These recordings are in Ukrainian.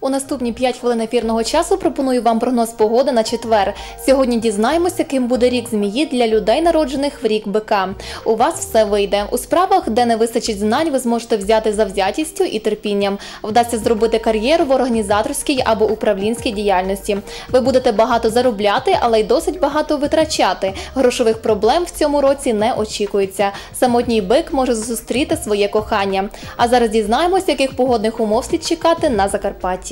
У наступні 5 хвилин ефірного часу пропоную вам прогноз погоди на четвер. Сьогодні дізнаємося, ким буде рік змії для людей, народжених в рік бика. У вас все вийде. У справах, де не вистачить знань, ви зможете взяти завзятістю і терпінням. Вдасться зробити кар'єру в організаторській або управлінській діяльності. Ви будете багато заробляти, але й досить багато витрачати. Грошових проблем в цьому році не очікується. Самотній бик може зустріти своє кохання. А зараз дізнаємося, яких погодних умов слід чекати на Закарпатті.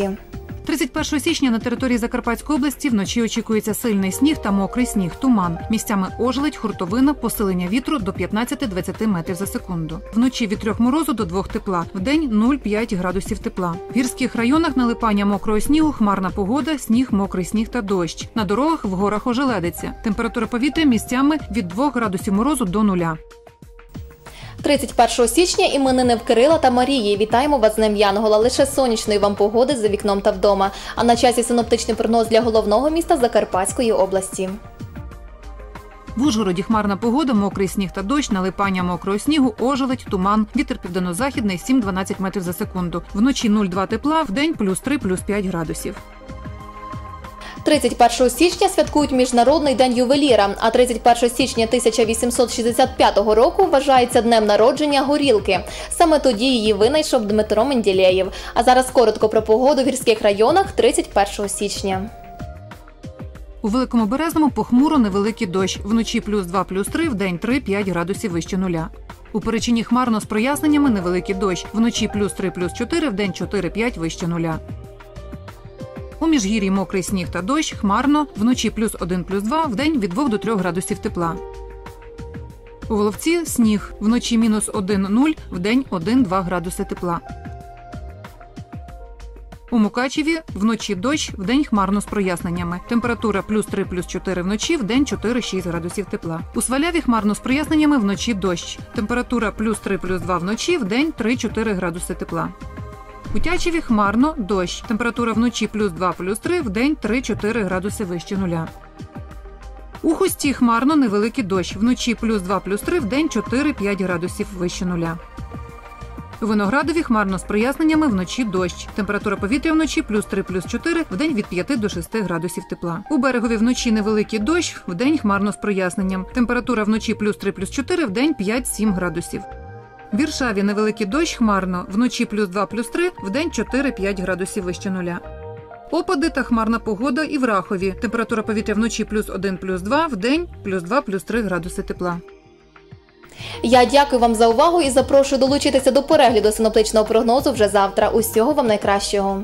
31 січня на території Закарпатської області вночі очікується сильний сніг та мокрий сніг, туман. Місцями ожеледь, хуртовина, посилення вітру до 15-20 метрів за секунду. Вночі від 3 морозу до 2 тепла. Вдень 0,5 градусів тепла. В гірських районах налипання мокрого снігу, хмарна погода, сніг, мокрий сніг та дощ. На дорогах в горах ожеледиться. Температура повітря місцями від 2 градусів морозу до нуля. 31 січня іменини в Кирила та Марії. Вітаємо вас з Днем Янгола. Лише сонячної вам погоди за вікном та вдома. А на часі синоптичний прогноз для головного міста Закарпатської області. В Ужгороді хмарна погода, мокрий сніг та дощ, налипання мокрого снігу, ожеледь, туман, вітер південно-західний 7-12 метрів за секунду. Вночі 0,2 тепла, вдень плюс 3, плюс 5 градусів. 31 січня святкують Міжнародний день ювеліра, а 31 січня 1865 року вважається днем народження горілки. Саме тоді її винайшов Дмитро Менділеєв. А зараз коротко про погоду в гірських районах 31 січня. У Великому Березному похмуро невеликий дощ. Вночі плюс 2, плюс 3, вдень 3-5 градусів вище нуля. У Перечині хмарно з проясненнями невеликий дощ. Вночі плюс 3, плюс 4, вдень 4-5 вище нуля. У Міжгір'ї мокрий сніг та дощ, хмарно, вночі плюс 1, плюс 2, вдень від 2 до 3 градусів тепла. У Воловці сніг, вночі мінус 1, 0, вдень 1-2 градуси тепла. У Мукачеві вночі дощ, вдень хмарно з проясненнями. Температура плюс 3, плюс 4 вночі, вдень 4-6 градусів тепла. У Сваляві хмарно з проясненнями вночі дощ. Температура плюс 3, плюс 2 вночі, вдень 3-4 градуси тепла. У Тячеві хмарно дощ. Температура вночі плюс 2, плюс 3, вдень 3-4 градуси вище нуля. У Хусті хмарно невеликий дощ. Вночі плюс 2, плюс 3, вдень 4-5 градусів вище нуля. У Виноградові хмарно з проясненнями вночі дощ. Температура повітря вночі плюс 3, плюс 4, вдень від 5 до 6 градусів тепла. У берегові вночі невеликий дощ, вдень хмарно з проясненням. Температура вночі плюс 3, плюс 4, вдень 5-7 градусів. В Віршаві невеликий дощ хмарно, вночі плюс 2, плюс 3, вдень 4-5 градусів вище нуля. Опади та хмарна погода і в Рахові. Температура повітря вночі плюс 1, плюс 2, вдень плюс 2, плюс 3 градуси тепла. Я дякую вам за увагу і запрошую долучитися до перегляду синоптичного прогнозу вже завтра. Усього вам найкращого.